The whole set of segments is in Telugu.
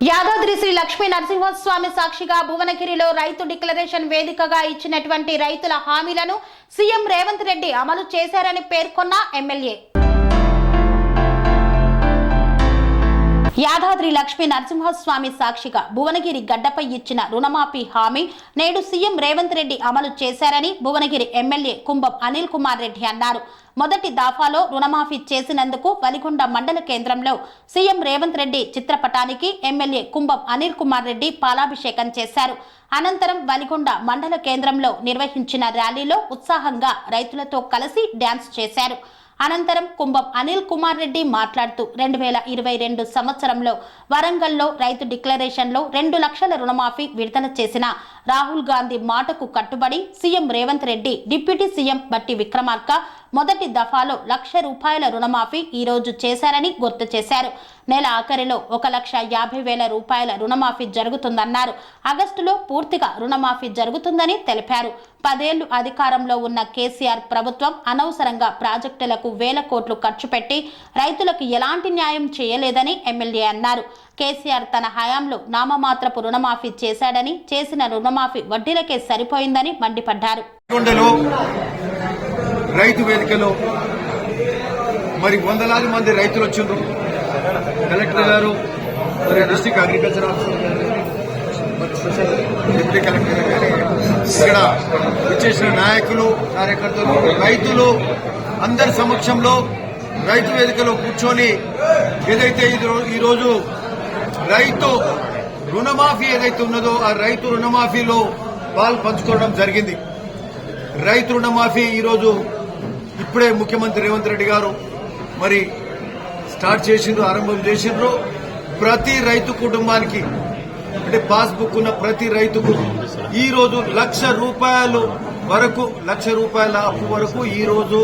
యాదాద్రి శ్రీ లక్ష్మీ నరసింహస్వామి సాక్షిగా భువనగిరిలో రైతు డిక్లరేషన్ వేదికగా ఇచ్చినటువంటి రైతుల హామీలను సీఎం రేవంత్ రెడ్డి అమలు చేశారని పేర్కొన్న ఎమ్మెల్యే. యాదాద్రి లక్ష్మీ నరసింహస్వామి సాక్షిగా భువనగిరి గడ్డపై ఇచ్చిన రుణమాఫీ హామీ నేడు సీఎం రేవంత్ రెడ్డి అమలు చేశారని భువనగిరి ఎమ్మెల్యే కుంభం అనిల్ కుమార్ రెడ్డి అన్నారు. మొదటి దాఫాలో రుణమాఫీ చేసినందుకు వలిగొండ మండల కేంద్రంలో సీఎం రేవంత్ రెడ్డి చిత్రపటానికి ఎమ్మెల్యే కుంభం అనిల్ కుమార్ రెడ్డి పాలాభిషేకం చేశారు. అనంతరం వలిగొండ మండల కేంద్రంలో నిర్వహించిన ర్యాలీలో ఉత్సాహంగా రైతులతో కలిసి డ్యాన్స్ చేశారు. అనంతరం కుంభం అనిల్ కుమార్ రెడ్డి మాట్లాడుతూ రెండు వేల ఇరవై రెండు సంవత్సరంలో వరంగల్లో రైతు డిక్లరేషన్లో రెండు లక్షల రుణమాఫీ విడుదల చేసిన రాహుల్ గాంధీ మాటకు కట్టుబడి CM Revanth Reddy deputy CM Bhatti Vikramarka మొదటి దఫాలో లక్ష రూపాయల రుణమాఫీ ఈరోజు చేశారని గుర్తు చేశారు. నెల ఆఖరిలో ఒక లక్ష యాభై వేల రూపాయల రుణమాఫీ జరుగుతుందన్నారు. ఆగస్టులో పూర్తిగా రుణమాఫీ జరుగుతుందని తెలిపారు. పదేళ్ళు అధికారంలో ఉన్న కేసీఆర్ ప్రభుత్వం అనవసరంగా ప్రాజెక్టులకు వేల కోట్లు ఖర్చు పెట్టి రైతులకు ఎలాంటి న్యాయం చేయలేదని ఎమ్మెల్యే అన్నారు. కేసీఆర్ తన హయాంలో నామమాత్రపు రుణమాఫీ చేశాడని చేసిన రుణమాఫీ వడ్డీలకే సరిపోయిందని మండిపడ్డారు. రైతు వేదికలో మరి వందలాది మంది రైతులు వచ్చిండ్రు. కలెక్టర్ గారు మరి డిస్టిక్ అగ్రికల్చర్ ఆఫీసర్ గారు డిప్యూటీ కలెక్టర్ గారు ఇక్కడ వచ్చేసిన నాయకులు కార్యకర్తలు రైతులు అందరి సమక్షంలో రైతు వేదికలో కూర్చొని ఏదైతే ఈరోజు రైతు రుణమాఫీ ఏదైతే ఉన్నదో ఆ రైతు రుణమాఫీలో పాలు పంచుకోవడం జరిగింది. రైతు రుణమాఫీ ఈరోజు ఇప్పుడే ముఖ్యమంత్రి రేవంత్ రెడ్డి గారు మరి స్టార్ట్ చేసిండ్రు ఆరంభం చేసిండ్రు. ప్రతి రైతు కుటుంబానికి అంటే పాస్బుక్ ఉన్న ప్రతి రైతుకు ఈ రోజు లక్ష రూపాయలు వరకు లక్ష రూపాయల అప్పు వరకు ఈ రోజు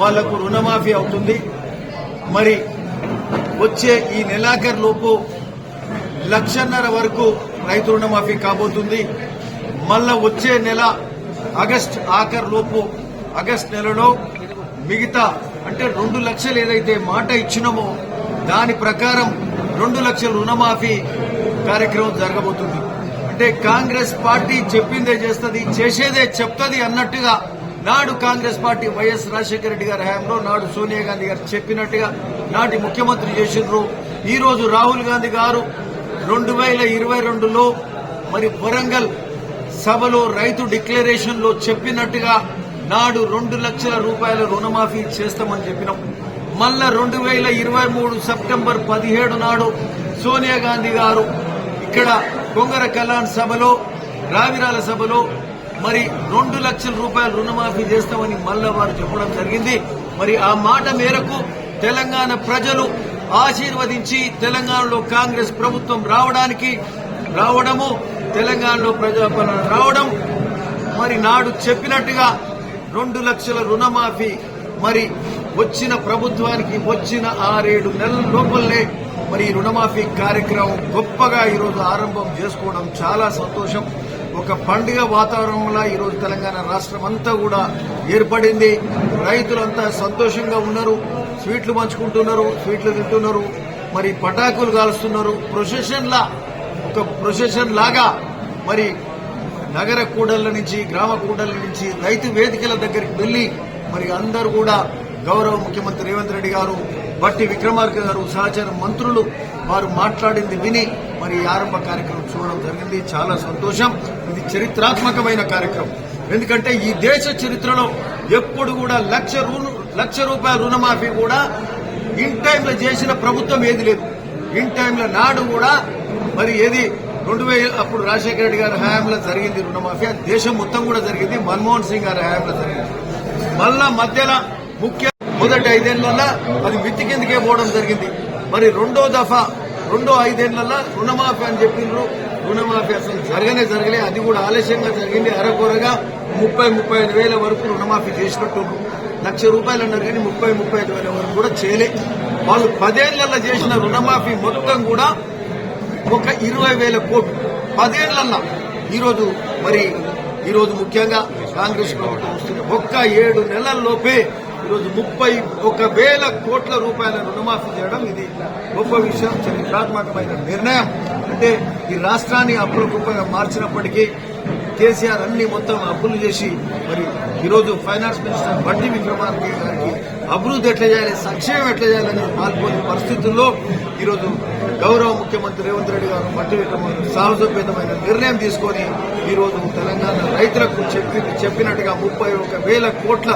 వాళ్ళకు రుణమాఫీ అవుతుంది. మరి వచ్చే ఈ నెలాఖరు లోపు లక్షన్నర వరకు రైతు రుణమాఫీ కాబోతుంది. మళ్ళా వచ్చే నెల ఆగస్ట్ ఆఖరు లోపు ఆగస్ట్ నెలలో మిగతా అంటే రెండు లక్షలు ఏదైతే మాట ఇచ్చినామో దాని ప్రకారం రెండు లక్షల రుణమాఫీ కార్యక్రమం జరగబోతుంది. అంటే కాంగ్రెస్ పార్టీ చెప్పిందే చేస్తుంది చేసేదే చెప్తుంది అన్నట్టుగా నాడు కాంగ్రెస్ పార్టీ వైఎస్ రాజశేఖర రెడ్డి గారి హయాంలో నాడు సోనియా గాంధీ గారు చెప్పినట్టుగా నాటి ముఖ్యమంత్రి చేసిండ్రు. ఈ రోజు రాహుల్ గాంధీ గారు రెండు వేల ఇరవై రెండులో మరి వరంగల్ సభలో రైతు డిక్లరేషన్లో చెప్పినట్టుగా నాడు రెండు లక్షల రూపాయల రుణమాఫీ చేస్తామని చెప్పినాం. మళ్ళా రెండు వేల ఇరవై మూడు సెప్టెంబర్ పదిహేడు నాడు సోనియా గాంధీ గారు ఇక్కడ కొంగర కళ్యాణ్ సభలో రావిరాల సభలో మరి రెండు లక్షల రూపాయల రుణమాఫీ చేస్తామని మళ్ళా వారు చెప్పడం జరిగింది. మరి ఆ మాట మేరకు తెలంగాణ ప్రజలు ఆశీర్వదించి తెలంగాణలో కాంగ్రెస్ ప్రభుత్వం రావడానికి రావడము తెలంగాణలో ప్రజాపాలన రావడం మరి నాడు చెప్పినట్టుగా రెండు లక్షల రుణమాఫీ. మరి వచ్చిన ప్రభుత్వానికి వచ్చిన ఆరేడు నెలల లోపలనే మరి రుణమాఫీ కార్యక్రమం గొప్పగా ఈరోజు ఆరంభం చేసుకోవడం చాలా సంతోషం. ఒక పండుగ వాతావరణంలో ఈరోజు తెలంగాణ రాష్ట్రం అంతా కూడా ఏర్పడింది. రైతులంతా సంతోషంగా ఉన్నారు. స్వీట్లు పంచుకుంటున్నారు స్వీట్లు తింటున్నారు. మరి పటాకులు కాలుస్తున్నారు. ప్రొసెషన్ లా ఒక ప్రొసెషన్ లాగా మరి నగర కూడళ్ళ నుంచి గ్రామ కూడళ్ళ నుంచి రైతు వేదికల దగ్గరికి వెళ్ళి మరి అందరూ కూడా గౌరవ ముఖ్యమంత్రి రేవంత్ రెడ్డి గారు బట్టి విక్రమార్క గారు సహచర మంత్రులు వారు మాట్లాడింది విని మరి ఆరంభ కార్యక్రమం చూడడం జరిగింది. చాలా సంతోషం. ఇది చరిత్రాత్మకమైన కార్యక్రమం. ఎందుకంటే ఈ దేశ చరిత్రలో ఎప్పుడు కూడా లక్ష లక్ష రూపాయల రుణమాఫీ కూడా ఇన్ టైంలో చేసిన ప్రభుత్వం ఏది లేదు. ఇన్ టైంలో నాడు కూడా మరి ఏది రెండు వేల అప్పుడు రాజశేఖర రెడ్డి గారి హయాంలో జరిగింది రుణమాఫీ. దేశం మొత్తం కూడా జరిగింది. మన్మోహన్ సింగ్ గారి హయాంలో జరిగింది. మళ్ళా మధ్యలో ముఖ్య మొదటి ఐదేళ్ళలో అది విత్తి కిందకే పోవడం జరిగింది. మరి రెండో దఫా రెండో ఐదేళ్ళలో రుణమాఫీ అని చెప్పిండ్రు రుణమాఫీ అసలు జరగనే జరగలే. అది కూడా ఆలస్యంగా జరిగింది. అరకొరగా ముప్పై ముప్పై ఐదు వేల వరకు రుణమాఫీ చేసినట్టు లక్ష రూపాయలు అన్నారు కానీ ముప్పై ముప్పై ఐదు వేల వరకు కూడా చేయలే. వాళ్ళు పదేళ్ళలో చేసిన రుణమాఫీ మొత్తం కూడా ఒక ఇరవై వేల కోట్లు. పదేళ్ళన్నా ఈరోజు మరి ఈరోజు ముఖ్యంగా కాంగ్రెస్ ప్రభుత్వం వస్తుంది. ఒక్క ఏడు నెలల్లోపే ఈరోజు ముప్పై ఒక వేల కోట్ల రూపాయల రుణమాఫీ చేయడం ఇది గొప్ప విషయం. చరిత్రాత్మకమైన నిర్ణయం. అంటే ఈ రాష్ట్రాన్ని అప్పుల మార్చినప్పటికీ కేసీఆర్ అన్ని మొత్తం అప్పులు చేసి మరి ఈరోజు ఫైనాన్స్ మినిస్టర్ బండి విక్రమార్కే గారికి అభివృద్ధి ఎట్లా చేయాలి సంక్షేమం ఎట్లా చేయాలనే పాల్గొనే పరిస్థితుల్లో ఈరోజు గౌరవ ముఖ్యమంత్రి రేవంత్ రెడ్డి గారు బట్టి విక్రమార్క సాహసోపేతమైన నిర్ణయం తీసుకొని ఈరోజు తెలంగాణ రైతులకు చెప్పి చెప్పినట్టుగా ముప్పై ఒక వేల కోట్ల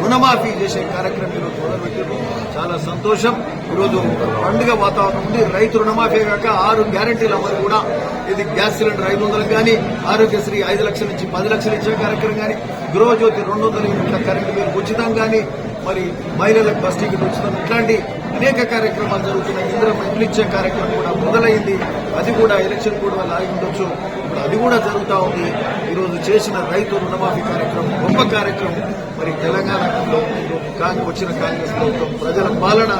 రుణమాఫీ చేసే కార్యక్రమం ఈరోజు మొదలుపెట్టారు. చాలా సంతోషం. ఈరోజు పండుగ వాతావరణం ఉంది. రైతు రుణమాఫీ కాక ఆరు గ్యారంటీల అమలు కూడా. ఇది గ్యాస్ సిలిండర్ ఐదు వందలకు కానీ ఆరోగ్యశ్రీ ఐదు లక్షల నుంచి పది లక్షలు ఇచ్చే కార్యక్రమం కానీ గృహజ్యోతి రెండు వందల యూనిట్ల కరెంటు బిల్ ఉచితం కానీ మరి మహిళలకు బస్ టికెట్ ఉచితం. ఇట్లాంటి అనేక కార్యక్రమాలు జరుగుతున్నాయి. ఇందులో ఇల్లు ఇచ్చే కార్యక్రమం కూడా మొదలైంది. అది కూడా ఎలక్షన్ కూడా వల్ల ఆగి ఉండొచ్చు. ఇప్పుడు అది కూడా జరుగుతూ ఉంది. ఈరోజు చేసిన రైతు రుణమాఫీ కార్యక్రమం గొప్ప కార్యక్రమం. మరి తెలంగాణలో వచ్చిన కాంగ్రెస్ ప్రభుత్వం ప్రజల పాలన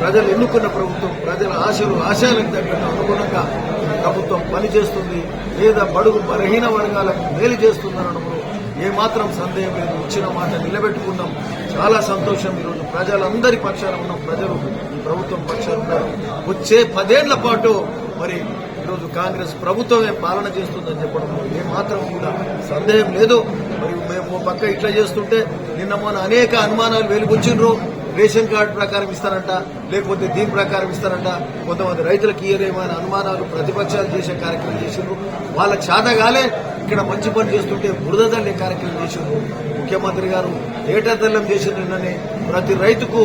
ప్రజలు ఎన్నుకున్న ప్రభుత్వం ప్రజల ఆశలు ఆశయాలకు తగ్గట్టు అనుగుణంగా ప్రభుత్వం పనిచేస్తుంది. లేదా బడుగు బలహీన వర్గాలకు మేలు చేస్తుందనడంలో ఏమాత్రం సందేహం లేదు. ఇచ్చిన మాట నిలబెట్టుకున్నాం చాలా సంతోషం ఈరోజు. ప్రజలందరి పక్షాన ఉన్నాం ప్రజలు ఈ ప్రభుత్వం పక్షాన ఉన్నారు. వచ్చే పదేళ్ళ పాటు మరి ఈరోజు కాంగ్రెస్ ప్రభుత్వమే పాలన చేస్తుందని చెప్పడం ఏమాత్రం కూడా సందేహం లేదు. మరి మేము ఓ పక్క ఇట్లా చేస్తుంటే నిన్న మొన్న అనేక అనుమానాలు వెలుగుచ్చిండ్రు. రేషన్ కార్డు ప్రకారం ఇస్తారంట లేకపోతే దీని ప్రకారం ఇస్తారంట. కొంతమంది రైతులకు ఇయ్యరేమని అనుమానాలు ప్రతిపక్షాలు చేసే కార్యక్రమం చేసిండ్రు. వాళ్ళకి చాతగాలే ఇక్కడ మంచి పని చేస్తుంటే బురద కార్యక్రమం చేశారు. ముఖ్యమంత్రి గారు ఏటతల్లం చేసిందని నిన్ననే. ప్రతి రైతుకు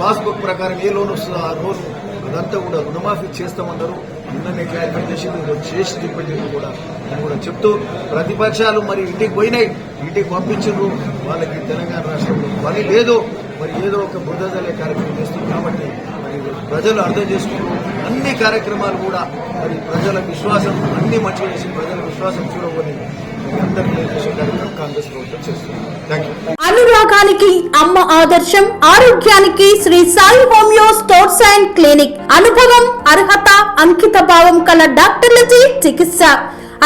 పాస్బుక్ ప్రకారం ఏ లోన్ వస్తుందో ఆ లోన్ అదంతా కూడా రుణమాఫీ చేస్తామన్నారు. నిన్ననే క్లారిఫై చేసింది చేసి చూపించింది కూడా నేను కూడా చెప్తూ ప్రతిపక్షాలు మరి ఇంటికి పోయినాయి. ఇంటికి పంపించిండ్రు వాళ్ళకి తెలంగాణ రాష్ట్రంలో పని లేదు. మరి ఏదో ఒక బుద్ధజలే కార్యక్రమం చేస్తుంది కాబట్టి ప్రజలు అర్థం చేసుకుంటూ అన్ని కార్యక్రమాలు కూడా మరి ప్రజల విశ్వాసం అన్ని మంచిగా చేసి ప్రజల విశ్వాసం చూడబోని అనురాగానికి అమ్మ ఆదర్శం ఆరోగ్యానికి Sri Sai homeo stores and clinic. అనుభవం అర్హత అంకిత భావం కల డాక్టర్లచే చికిత్స.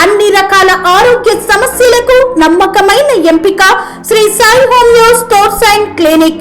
అన్ని రకాల ఆరోగ్య సమస్యలకు నమ్మకమైన ఎంపిక Sri Sai homeo stores and clinic.